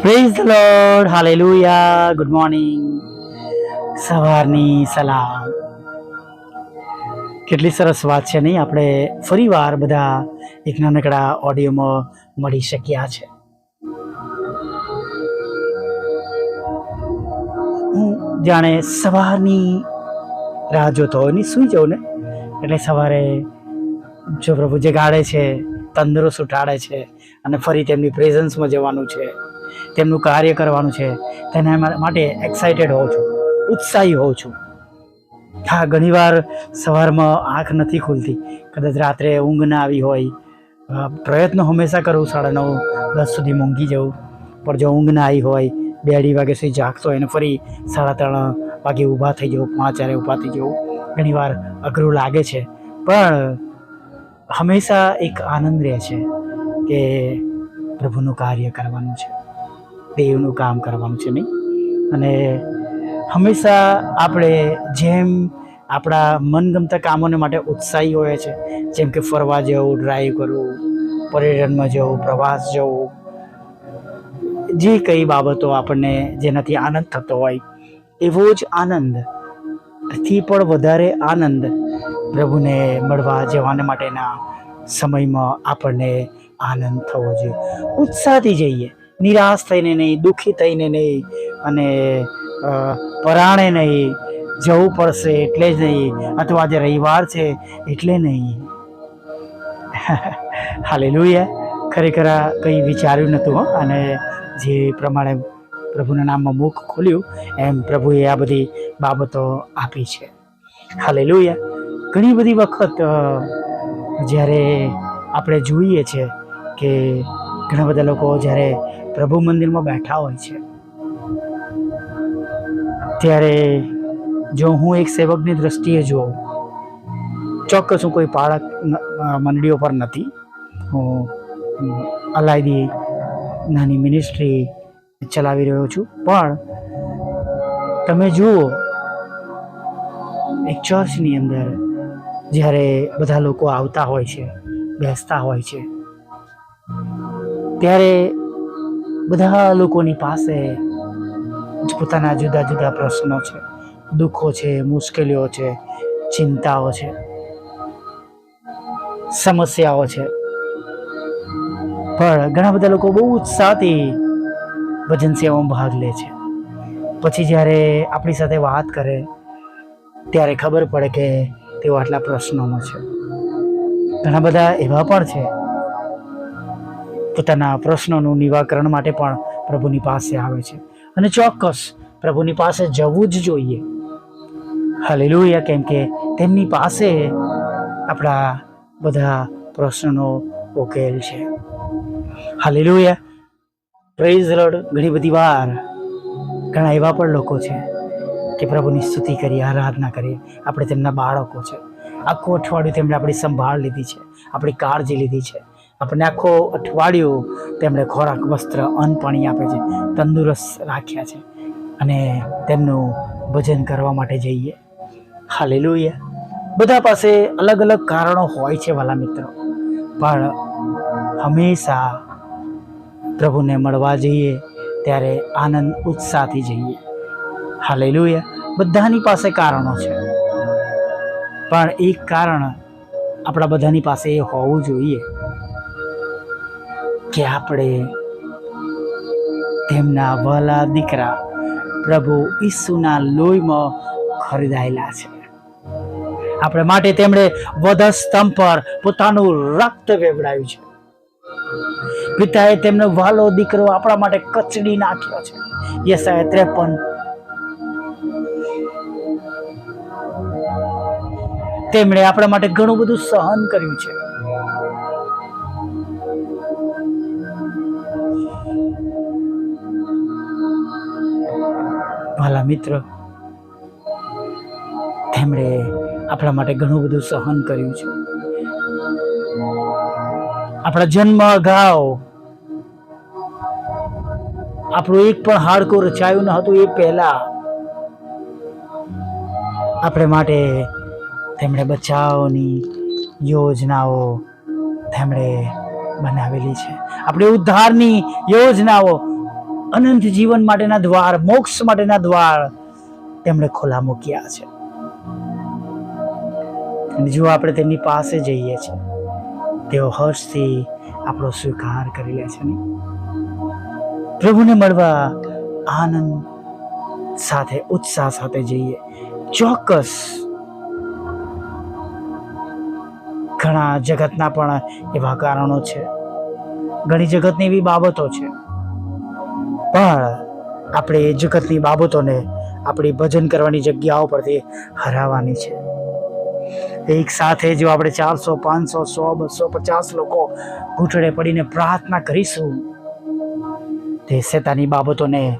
Praise lord hallelujah good morning સવારની સલામ. કેટલી સરસ વાત છે નહીં? આપણે ફરીવાર બધા એક નાનકડા ઓડિયોમાં મળી શક્યા છે. હું જાણે સવારની રાહ જોતો હોયની સુઈ જાઉં ને? એટલે સવારે જો પ્રભુ જે ગાડે છે, તંદુરસ્ત ઉઠાડે છે અને ફરી તેમની પ્રેઝન્સમાં જવાનું છે. તેમનું કાર્ય કરવાનું છે. તેના માટે એક્સાઇટેડ હોઉં છું. ઉત્સાહી હોઉં છું. હા, ઘણીવાર સવારમાં આંખ નથી ખુલતી. કદાચ રાત્રે ઊંઘ ના આવી હોય. પ્રયત્ન હંમેશા કરું, સાડા નવ, દસ સુધી મૂંઘી જવું પણ જો ઊંઘ ના આવી હોય, બે અઢી વાગે સુધી જાગતો હોય ને ફરી સાડા ત્રણ વાગે ઊભા થઈ જવું પાંચ ચારે ઊભા થઈ જવું ઘણીવાર અઘરું લાગે છે. પણ હંમેશા એક આનંદ રહે છે. કે પ્રભુનું કાર્ય કરવાનું છે. દેવનું કામ કરવાનું છે નહીં. અને હંમેશા આપણે જેમ આપણા મનગમતા કામોને માટે ઉત્સાહી હોય છે, જેમ કે ફરવા જવું ડ્રાઈવ કરવું, પર્યટનમાં જવું, પ્રવાસ જવું, જે કઈ બાબતો આપણને જેનાથી આનંદ થતો હોય, એવો જ આનંદ, થી પણ વધારે આનંદ પ્રભુને મળવા જવાને માટેના સમયમાં આપણને આનંદ થવો જોઈએ. ઉત્સાહથી જઈએ. નિરાશ થઈને નહીં, દુઃખી થઈને નહીં અને પરાણે નહીં. જવું પડશે એટલે જ નહીં. અથવા આજે રવિવાર છે એટલે નહીં. હાલેલુયા. ખરેખર આ કંઈ વિચાર્યું નહોતું અને જે પ્રમાણે પ્રભુના નામમાં મુખ ખોલ્યું, એમ પ્રભુએ આ બધી બાબતો આપી છે. હાલેલુયા. ઘણી બધી વખત જ્યારે આપણે જોઈએ છે કે ઘણા બધા લોકો જ્યારે પ્રભુ મંદિરમાં બેઠા હોય છે, ત્યારે જો હું એક સેવકની દ્રષ્ટિએ જોઉં, ચોક્કસ હું કોઈ પાળક મંડળીઓ પર નથી. હું અલાયદી નાની મિનિસ્ટ્રી ચલાવી રહ્યો છું. પણ તમે જુઓ, એક ચર્ચની અંદર જ્યારે બધા લોકો આવતા હોય છે, બેસતા હોય છે ત્યારે બધા લોકોની પાસે પોતાના જુદા જુદા પ્રશ્નો છે. દુઃખો છે, મુશ્કેલીઓ છે, ચિંતાઓ છે, સમસ્યાઓ છે. પણ ઘણા બધા લોકો બહુ ઉત્સાહથી ભજન સેવામાં ભાગ લે છે. પછી જ્યારે આપણી સાથે વાત કરે, ત્યારે ખબર પડે કે તેઓ આટલા પ્રશ્નોમાં છે. ઘણા બધા એવા પણ છે પોતાના પ્રશ્નોનું નિવાકરણ માટે પણ પ્રભુની પાસે આવે છે. અને ચોક્કસ પ્રભુની પાસે જવું જ જોઈએ. હાલેલુયા કેમ કે તેમની પાસે આપણા બધા પ્રશ્નોનો ઉકેલ છે. હાલેલુયા પ્રેઝ રડ ઘણી બધી વાર ઘણા એવા પણ લોકો છે કે પ્રભુની સ્તુતિ કરીએ, આરાધના કરીએ. આપણે તેમના બાળકો છે. આખું અઠવાડિયું તેમણે આપણી સંભાળ લીધી છે. આપણી કાળજી લીધી છે. આપણને આખો અઠવાડિયું તેમણે ખોરાક, વસ્ત્ર, અન્ન, પાણી આપે છે, તંદુરસ્ત રાખ્યા છે અને તેમનું ભજન કરવા માટે જઈએ. હાલેલુયા. બધા પાસે અલગ અલગ કારણો હોય છે વાલા મિત્રો, પણ હંમેશા પ્રભુને મળવા જઈએ ત્યારે આનંદ ઉત્સાહથી જઈએ. હાલેલુયા. બધાની પાસે કારણો છે, પણ એક કારણ આપણા બધાની પાસે એ હોવું જોઈએ. કે આપણે તેમના વહલા દીકરા પ્રભુ ઈસુના લોહીમાં ખરીદાયેલા છે. આપણે માટે તેમણે વધસ્તંભ પર પોતાનું રક્ત વેવડાવ્યું છે. પિતાએ તેમનો વાલો દીકરો આપણા માટે કચડી નાખ્યો છે. યસાય ત્રેપન તેમણે આપણા માટે ઘણું બધું સહન કર્યું છે. વાલા મિત્ર, તેમણે આપણા માટે ઘણું બધું સહન કર્યું છે. આપણા જન્મ અગાઉ આપણું એક પણ હાડકું રચાયું ન હતું એ પહેલા આપણે માટે તેમણે બચાવની યોજનાઓ તેમણે બનાવેલી છે. આપણે ઉદ્ધારની યોજનાઓ અનંત જીવન માટેના દ્વાર, મોક્ષ માટેના દ્વાર તેમણે ખોલા મૂક્યા છે. જો આપણે તેમની પાસે જઈએ છીએ, તેઓ હર્ષથી આપણો સ્વીકાર કરી લે છે પ્રભુને મળવા આનંદ સાથે, ઉત્સાહ સાથે જઈએ. ચોક્કસ. ઘણા જગતના પણ એવા કારણો છે. ઘણી જગતની એવી બાબતો છે. પણ આપણે એ જગતની બાબતોને આપણી ભજન કરવાની જગ્યાઓ પરથી હરાવવાની છે. એક સાથે જો આપણે ચારસો, પાંચસો, સો, બસો પચાસ લોકો ઘૂંટડે પડીને પ્રાર્થના કરીશું, તે શેતાની બાબતોને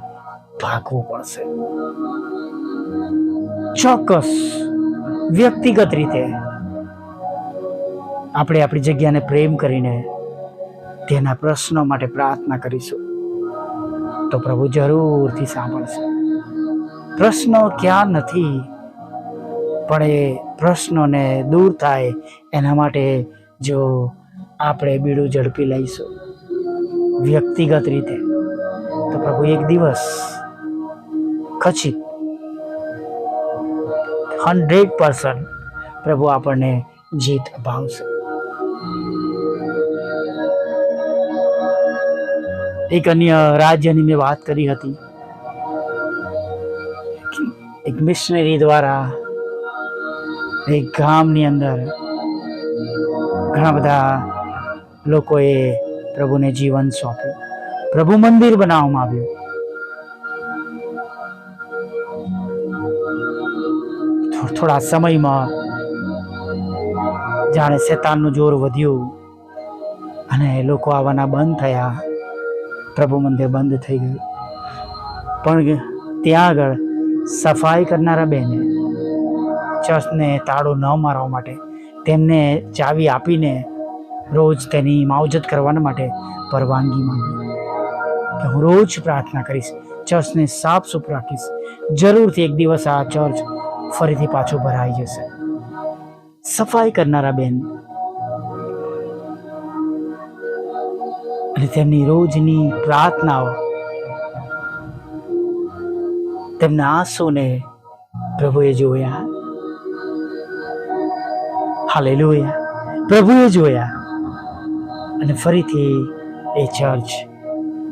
ભાગવું પડશે. ચોક્કસ વ્યક્તિગત રીતે આપણે આપણી જગ્યાને પ્રેમ કરીને તેના પ્રશ્નો માટે પ્રાર્થના કરીશું. તો પ્રભુ જરૂરથી સાંભળશે. પ્રશ્નો ક્યાં નથી, પણ એ પ્રશ્નોને દૂર થાય એના માટે જો આપણે બીડું ઝડપી લઈશું, વ્યક્તિગત રીતે, તો પ્રભુ એક દિવસ ખચિત હંડ્રેડ પર્સન્ટ પ્રભુ આપણને જીત અપાવશે. એક અન્ય રાજ્યની મેં વાત કરી હતી. એક મિશનરી દ્વારા એક ગામની અંદર ઘણા બધા લોકોએ પ્રભુને જીવન સોંપ્યું. પ્રભુ મંદિર બનાવવામાં આવ્યું. થોડા સમયમાં જાણે શેતાનનું જોર વધ્યું અને લોકો આવવાના બંધ થયા. પ્રભુ મંદિર બંધ થઈ ગયું. પણ ત્યાં આગળ સફાઈ કરનારા બહેને ચર્ચને તાળું ન મારવા માટે તેમને ચાવી આપીને રોજ તેની માવજત કરવાના માટે પરવાનગી માંગી. કે હું રોજ પ્રાર્થના કરીશ, ચર્ચને સાફ સુફ રાખીશ. જરૂરથી એક દિવસ આ ચર્ચ ફરીથી પાછું ભરાઈ જશે. સફાઈ કરનારા બેન તેમની રોજની પ્રાર્થનાઓ. તેમના આંસુને પ્રભુએ જોયા. હાલેલુયા. પ્રભુએ જોયા. અને ફરીથી એ ચર્ચ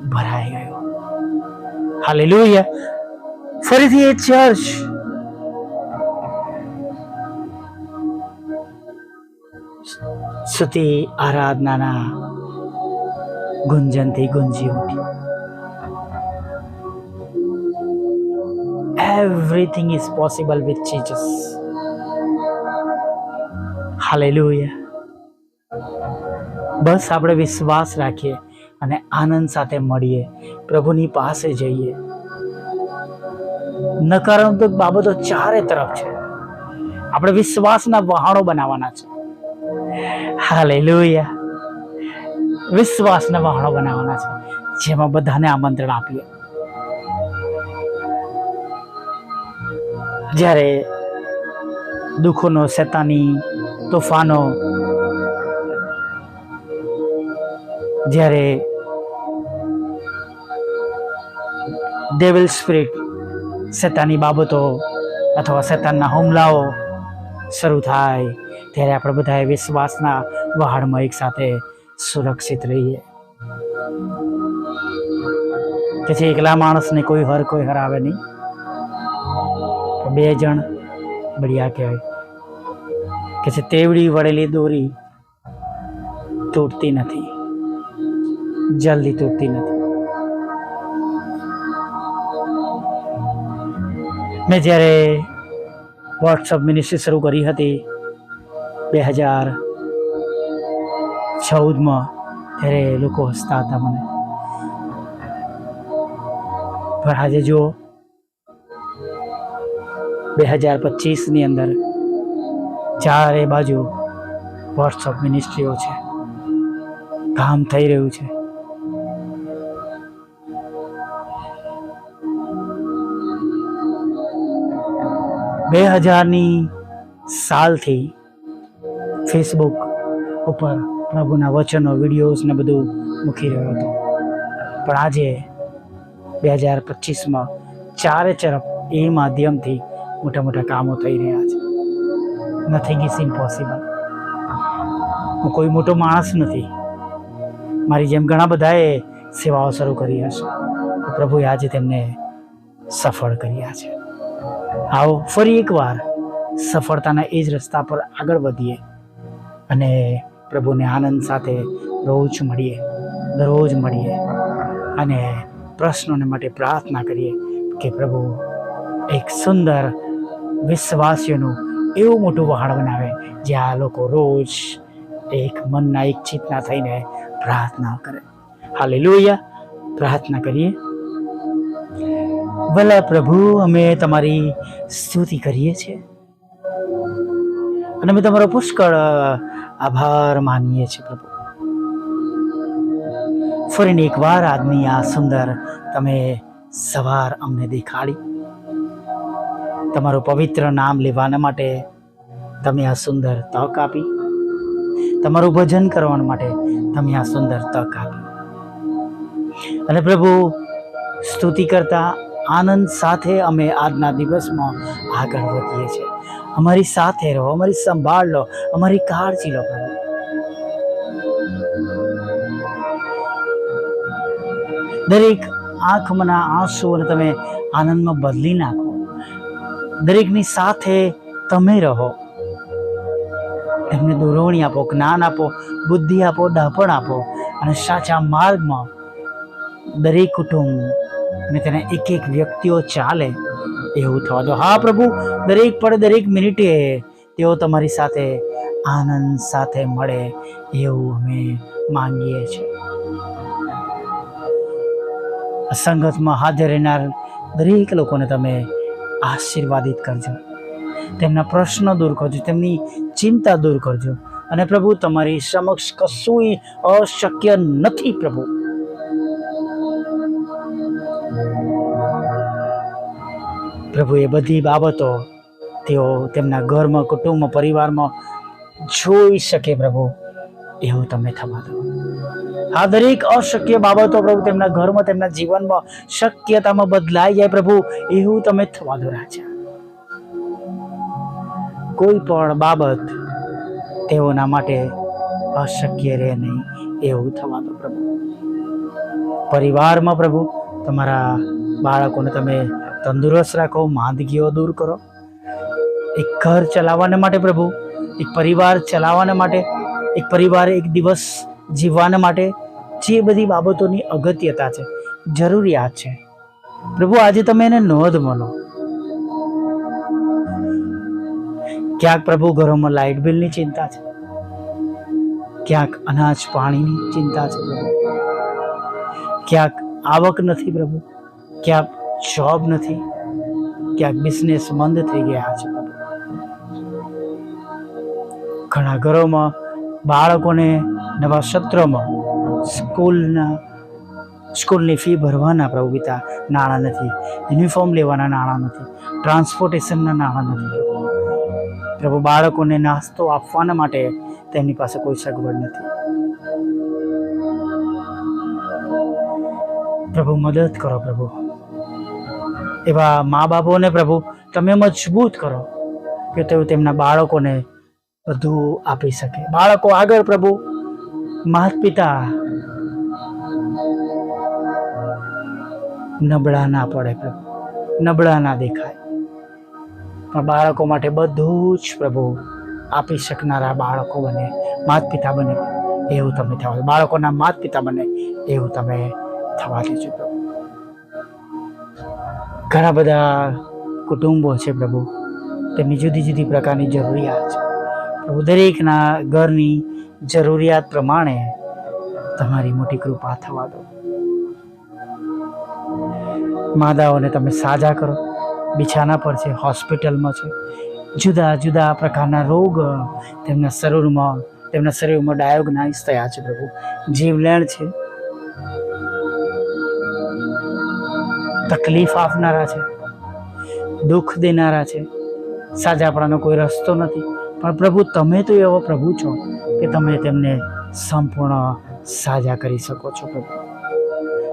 ભરાઈ ગયો. હાલેલુયા. ફરીથી એ ચર્ચ. સ્તુતિ આરાધનાના ગુંજનથી ગુંજી ઉઠી. Everything is possible with Jesus. Hallelujah. બસ આપણે વિશ્વાસ રાખીએ અને આનંદ સાથે મળીએ. પ્રભુની પાસે જઈએ. નકારાત્મક બાબતો ચારે તરફ છે. આપણે વિશ્વાસના વહાણો બનાવવાના છે. હાલેલુયા વિશ્વાસના વહાણો બનાવવાના છે. જેમાં બધાને આમંત્રણ આપીએ જ્યારે દુઃખોનો, શેતાની તોફાનો, જ્યારે ડેવિલ સ્પિરિટ શેતાની બાબતો અથવા શેતાનના હુમલાઓ શરૂ થાય, ત્યારે આપણે બધાએ વિશ્વાસના વહાણમાં એક સાથે સુરક્ષિત રહીએ. તેથી એકલા માણસને કોઈ હર કોઈ હરાવે નહીં. બે જણ બળિયા કહેવાય. કે છે તેવડી વળેલી દોરી તૂટતી નથી. જલ્દી તૂટતી નથી. મેં જ્યારે વોટ્સઅપ મિનિસ્ટ્રી શરૂ કરી હતી, બે હજાર ચૌદમાં ત્યારે લોકો હસતા હતા મને. પણ આજે જુઓ બે હજાર પચીસની અંદર ચારે બાજુ વોટ્સઅપ મિનિસ્ટ્રીઓ છે, કામ થઈ રહ્યું છે. બે હજારની સાલથી ફેસબુક ઉપર પ્રભુના વચનો, વિડીયોઝ ને બધું મૂકી રહ્યો હતો. પણ આજે બે હજાર પચીસમાં ચારે તરફ એ માધ્યમથી મોટા મોટા કામો થઈ રહ્યા છે. નથિંગ ઇઝ ઇમ્પોસિબલ હું કોઈ મોટો માણસ નથી. મારી જેમ ઘણા બધાએ સેવાઓ શરૂ કરી હશે. પ્રભુએ આજે તેમને સફળ કર્યા છે. આવો ફરી એકવાર સફળતાના એ જ રસ્તા પર આગળ વધીએ અને પ્રભુને આનંદ સાથે રોજ મળીએ, દરરોજ મળીએ અને પ્રશ્નોને માટે પ્રાર્થના કરીએ કે પ્રભુ એક સુંદર વિશ્વાસીઓનું એવું મોટું વહાણ બનાવે, જ્યાં લોકો રોજ એક મનના એક ચિતના થઈને પ્રાર્થના કરે. હાલે પ્રાર્થના કરીએ. ભલા પ્રભુ, અમે તમારી સ્તુતિ કરીએ છીએ. અને અમે તમારો પુષ્કળ આભાર માનીએ છીએ પ્રભુ. ફરીને એકવાર આજની આ સુંદર તમે સવાર અમને દેખાડી. તમારું પવિત્ર નામ લેવાના માટે તમે આ સુંદર તક આપી. તમારું ભજન કરવા માટે તમે આ સુંદર તક આપી. અને પ્રભુ, સ્તુતિ કરતા આનંદ સાથે અમે આજના દિવસમાં આગળ વધીએ છીએ. અમારી સાથે રહો, અમારી સંભાળ લો, અમારી કાળજી લો પ્રભુ. દરેક આંખમાંના આંસુઓને તમે આનંદમાં બદલી નાખો. દરેકની સાથે તમે રહો. એમને દોરવણી આપો, જ્ઞાન આપો, બુદ્ધિ આપો ડહાપણ આપો અને સાચા માર્ગમાં દરેક કુટુંબ અને તેના એક એક વ્યક્તિઓ ચાલે. એવું થવા દો. હા, પ્રભુ, દરેક પડે દરેક મિનિટે તેઓ તમારી સાથે આનંદ સાથે મળે એવું અમે માંગીએ છીએ. સંગતમાં હાજર રહેનાર દરેક લોકોને તમે આશીર્વાદિત કરજો. તેમના પ્રશ્નો દૂર કરજો, તેમની ચિંતા દૂર કરજો. અને પ્રભુ, તમારી સમક્ષ કશું અશક્ય નથી, પ્રભુ. પ્રભુ એ બધી બાબતો તેઓ તેમના ઘરમાં, કુટુંબ, પરિવારમાં જોઈ શકે પ્રભુ. એવું તમે થવા દો. આ દરેક અશક્ય બાબતો પ્રભુ તેમના ઘરમાં, તેમના જીવનમાં શક્યતામાં બદલાઈ જાય પ્રભુ. એવું તમે થવા દો રાજા. કોઈ પણ બાબત તેઓના માટે અશક્ય રહે નહીં. એવું થવા દો પ્રભુ. પરિવારમાં પ્રભુ, તમારા બાળકોને તમે તંદુરસ્ત રાખો, માંદગીઓ દૂર કરો. એક ઘર ચલાવવાને માટે પ્રભુ, એક પરિવાર ચલાવવાને માટે, એક પરિવાર એક દિવસ જીવવાને માટે જે બધી બાબતોની અગત્યતા છે, જરૂરિયાત છે. પ્રભુ, આજે તમે એને નોંધ મળો ક્યાંક પ્રભુ ઘરોમાં લાઇટ બિલની ચિંતા છે, ક્યાંક અનાજ પાણીની ચિંતા છે. ક્યાંક આવક નથી પ્રભુ, ક્યાંક જોબ નથી, ક્યાંક બિઝનેસ મંદ થઈ ગયા છે. ઘણા ઘરોમાં બાળકોને નવા સત્રમાં સ્કૂલના, સ્કૂલની ફી ભરવાના પ્રભુ પિતા નાણાં નથી યુનિફોર્મ લેવાના નાણાં નથી ટ્રાન્સપોર્ટેશનના નાણાં નથી. પ્રભુ બાળકોને નાસ્તો આપવાના માટે તેમની પાસે કોઈ સગવડ નથી. પ્રભુ મદદ કરો પ્રભુ. એવા મા બાપોને પ્રભુ, તમે મજબૂત કરો કે તેઓ તેમના બાળકોને બધું આપી શકે. બાળકો આગળ પ્રભુ માત પિતા નબળા ના પડે પ્રભુ, નબળા ના દેખાય. પણ બાળકો માટે બધું જ પ્રભુ આપી શકનારા બાળકો બને માત પિતા બને, એવું તમે થવા બાળકોના માત પિતા બને, એવું તમે થવા દેજો પ્રભુ. ઘણા બધા કુટુંબો છે પ્રભુ. તેમની જુદી જુદી પ્રકારની જરૂરિયાત છે. પ્રભુ, દરેકના ઘરની જરૂરિયાત પ્રમાણે તમારી મોટી કૃપા થવા દો. માદાઓને તમે સાજા કરો. બિછાના પર છે, હોસ્પિટલમાં છે. જુદા જુદા પ્રકારના રોગ તેમના શરીરમાં તેમના શરીરમાં ડાયોગ્નાઇઝ થયા છે પ્રભુ. જીવલેણ છે તકલીફ આપનારા છે, દુઃખ દેનારા છે. સાજાપણાનો કોઈ રસ્તો નથી. પણ પ્રભુ, તમે તો એવો પ્રભુ છો કે તમે તેમને સંપૂર્ણ સાજા કરી શકો છો પ્રભુ.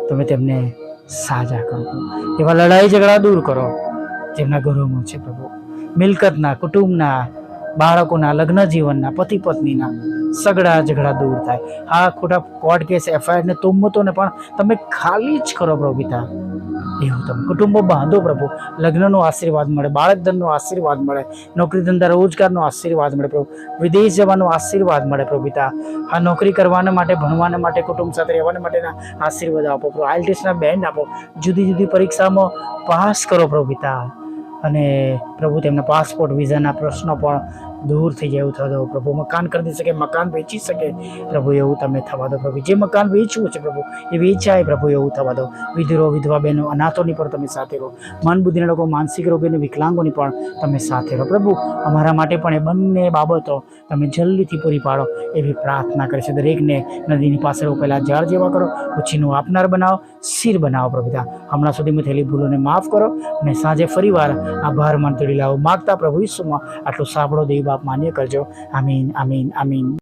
તમે તેમને સાજા કરો એવા લડાઈ ઝઘડા દૂર કરો જેમના ઘરોમાં છે પ્રભુ. મિલકતના, કુટુંબના, બાળકોના, લગ્ન જીવનના, પતિ પત્નીના સગડા ઝઘડા દૂર થાય. આ ખોટા કોર્ટ કેસ એફઆઈઆર ને તોમતોને પણ તમે ખાલી જ કરો પ્રભુ પિતા. એવું તમે કુટુંબો બાંધો પ્રભુ, લગ્નનો આશીર્વાદ મળે બાળક ધનનો આશીર્વાદ મળે નોકરી ધંધા રોજગારનો આશીર્વાદ મળે પ્રભુ, વિદેશ જવાનો આશીર્વાદ મળે પ્રભુ પિતા. આ નોકરી કરવાના માટે, ભણવાના માટે, કુટુંબ સાથે રહેવાના માટેના આશીર્વાદ આપો પ્રભુ, આઈએલટીએસના બેન્ડ આપો, જુદી જુદી પરીક્ષામાં પાસ કરો પ્રભુ પિતા. અને પ્રભુ તેમના પાસપોર્ટ, વિઝાના પ્રશ્નો પણ દૂર થઈ જાય એવું થવા દો. પ્રભુ, મકાન ખરીદી શકે, મકાન વેચી શકે. પ્રભુ, એવું તમે થવા દો. પ્રભુ, જે મકાન વેચવું છે પ્રભુ, એ વેચાય પ્રભુ, એવું થવા દો. વિધુરો, વિધવા બહેનો, અનાથોની પણ તમે સાથે રહો. મન બુદ્ધિના લોકો, માનસિક રોગીને વિકલાંગોની પણ તમે સાથે રહો. પ્રભુ, અમારા માટે પણ એ બંને બાબતો તમે જલ્દીથી પૂરી પાડો એવી પ્રાર્થના કરે છે દરેકને નદીની પાસે રોપેલા ઝાડ જેવા કરો, ઉછીનું આપનાર બનાવો, શિર બનાવો પ્રભુતા હમણાં સુધીમાં થયેલી ભૂલોને માફ કરો અને સાંજે ફરીવાર આભાર માનતી લાવો માગતા પ્રભુ ઈસુમાં આટલું સાંભળો દેવ બાપ માન્ય કરજો. આમીન આમીન આમીન.